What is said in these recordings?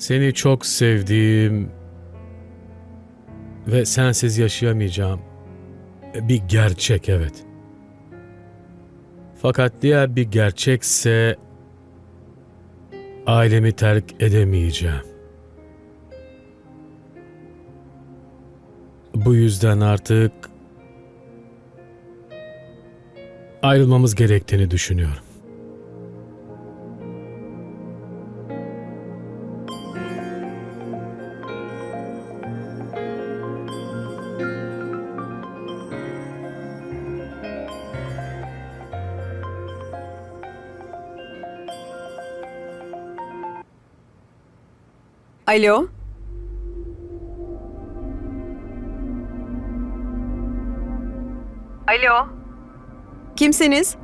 Seni çok sevdiğim ve sensiz yaşayamayacağım bir gerçek evet. Fakat diğer bir gerçekse ailemi terk edemeyeceğim. Bu yüzden artık ayrılmamız gerektiğini düşünüyorum. Alo? Alo? Kimsiniz?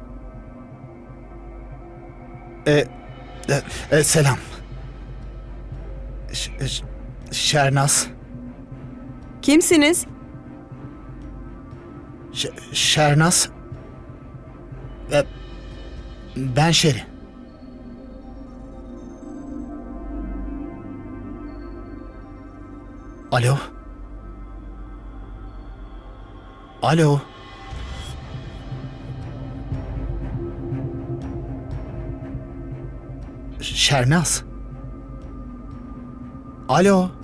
E, e, e, selam. Ş- Ş- Şernaz. Kimsiniz? Ş- Şernaz. E, ben Şeri. Alo. Alo. Şernaz. Alo.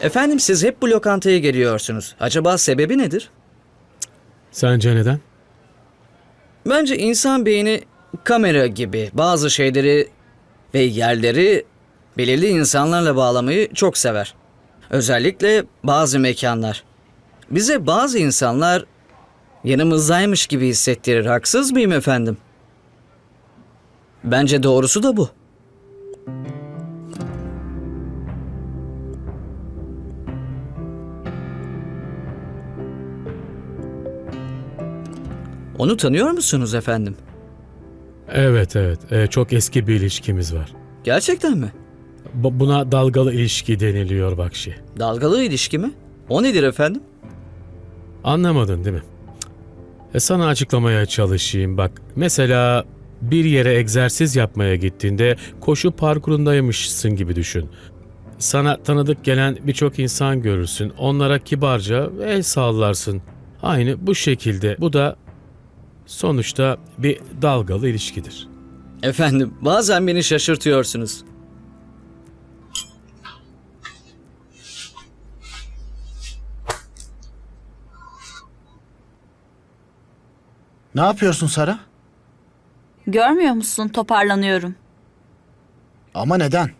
Efendim siz hep bu lokantaya geliyorsunuz. Acaba sebebi nedir? Sence neden? Bence insan beyni kamera gibi bazı şeyleri ve yerleri belirli insanlarla bağlamayı çok sever. Özellikle bazı mekanlar. Bize bazı insanlar yanımızdaymış gibi hissettirir. Haksız mıyım efendim? Bence doğrusu da bu. Onu tanıyor musunuz efendim? Evet evet Ee, çok eski bir ilişkimiz var. Gerçekten mi? Bu- Buna dalgalı ilişki deniliyor Bakşi. Dalgalı ilişki mi? O nedir efendim? Anlamadın değil mi? E sana açıklamaya çalışayım bak. Mesela bir yere egzersiz yapmaya gittiğinde koşu parkurundaymışsın gibi düşün. Sana tanıdık gelen birçok insan görürsün. Onlara kibarca el sallarsın. Aynı bu şekilde. Bu da sonuçta bir dalgalı ilişkidir. Efendim, bazen beni şaşırtıyorsunuz. Ne yapıyorsun Sara? Görmüyor musun? Toparlanıyorum. Ama neden?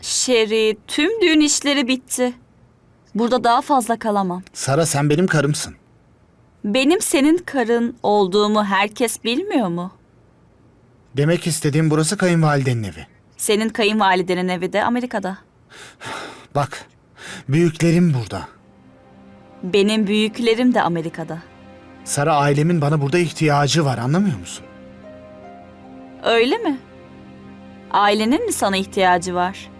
Şeri, tüm düğün işleri bitti. Burada daha fazla kalamam. Sara sen benim karımsın. Benim senin karın olduğumu herkes bilmiyor mu? Demek istediğim burası kayınvalidenin evi. Senin kayınvalidenin evi de Amerika'da. Bak, büyüklerim burada. Benim büyüklerim de Amerika'da. Sara ailemin bana burada ihtiyacı var anlamıyor musun? Öyle mi? Ailenin mi sana ihtiyacı var?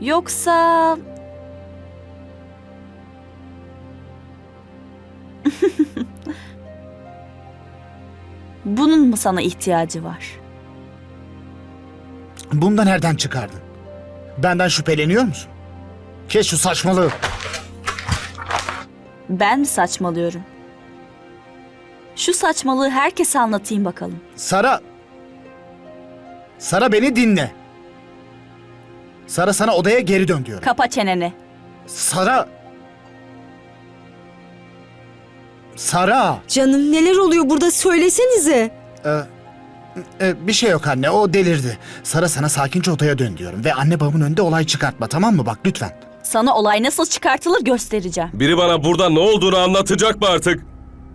Yoksa... Bunun mu sana ihtiyacı var? Bunu da nereden çıkardın? Benden şüpheleniyor musun? Kes şu saçmalığı. Ben mi saçmalıyorum? Şu saçmalığı herkese anlatayım bakalım. Sara... Sara beni dinle. Sara sana odaya geri dön diyorum. Kapa çeneni. Sara... Sara... Canım neler oluyor burada söylesenize. Ee, e, bir şey yok anne o delirdi. Sara sana sakince odaya dön diyorum. Ve anne babamın önünde olay çıkartma tamam mı? Bak lütfen. Sana olay nasıl çıkartılır göstereceğim. Biri bana burada ne olduğunu anlatacak mı artık?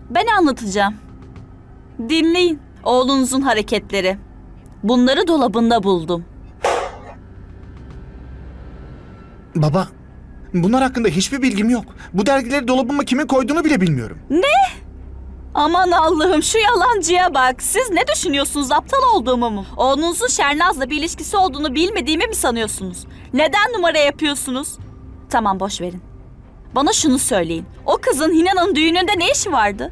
Ben anlatacağım. Dinleyin. Oğlunuzun hareketleri. Bunları dolabında buldum. Baba bunlar hakkında hiçbir bilgim yok. Bu dergileri dolabıma kimin koyduğunu bile bilmiyorum. Aman Allah'ım şu yalancıya bak. Siz ne düşünüyorsunuz? Aptal olduğumu mu? Oğlunuzun Şernaz'la bir ilişkisi olduğunu bilmediğimi mi sanıyorsunuz? Neden numara yapıyorsunuz? Tamam boş verin. Bana şunu söyleyin. O kızın Hina'nın düğününde ne işi vardı?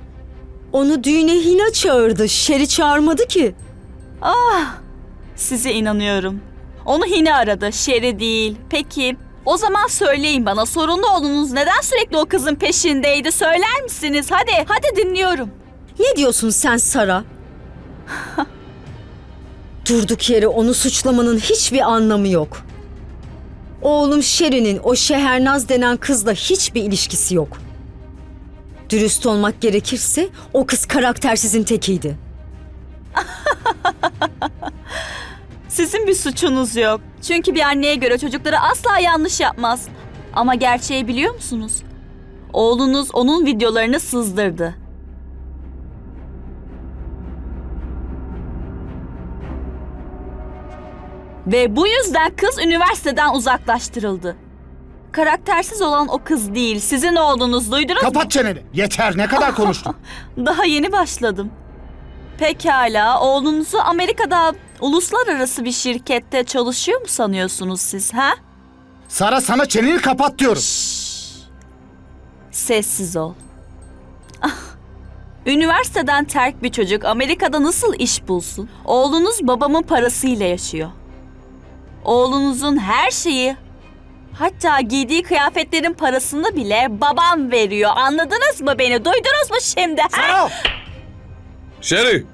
Onu düğüne Hina çağırdı. Şeri çağırmadı ki. Ah, size inanıyorum. Onu Hina aradı, Şeri değil. Peki, o zaman söyleyin bana sorunlu oğlunuz neden sürekli o kızın peşindeydi söyler misiniz? Hadi, hadi dinliyorum. Ne diyorsun sen Sara? Durduk yere onu suçlamanın hiçbir anlamı yok. Oğlum Şeri'nin o Şehernaz denen kızla hiçbir ilişkisi yok. Dürüst olmak gerekirse o kız karaktersizin tekiydi. Sizin bir suçunuz yok. Çünkü bir anneye göre çocukları asla yanlış yapmaz. Ama gerçeği biliyor musunuz? Oğlunuz onun videolarını sızdırdı. Ve bu yüzden kız üniversiteden uzaklaştırıldı. Karaktersiz olan o kız değil, sizin oğlunuz duydunuz mu? Kapat çeneni. Yeter ne kadar konuştun. Daha yeni başladım. Pekala, oğlunuzu Amerika'da uluslararası bir şirkette çalışıyor mu sanıyorsunuz siz, ha? Sara sana çeneni kapat diyorum. Sessiz ol. Ah, Üniversiteden terk bir çocuk Amerika'da nasıl iş bulsun? Oğlunuz babamın parasıyla yaşıyor. Oğlunuzun her şeyi, hatta giydiği kıyafetlerin parasını bile babam veriyor. Anladınız mı beni? Duydunuz mu şimdi? ha? Sara! Sherry!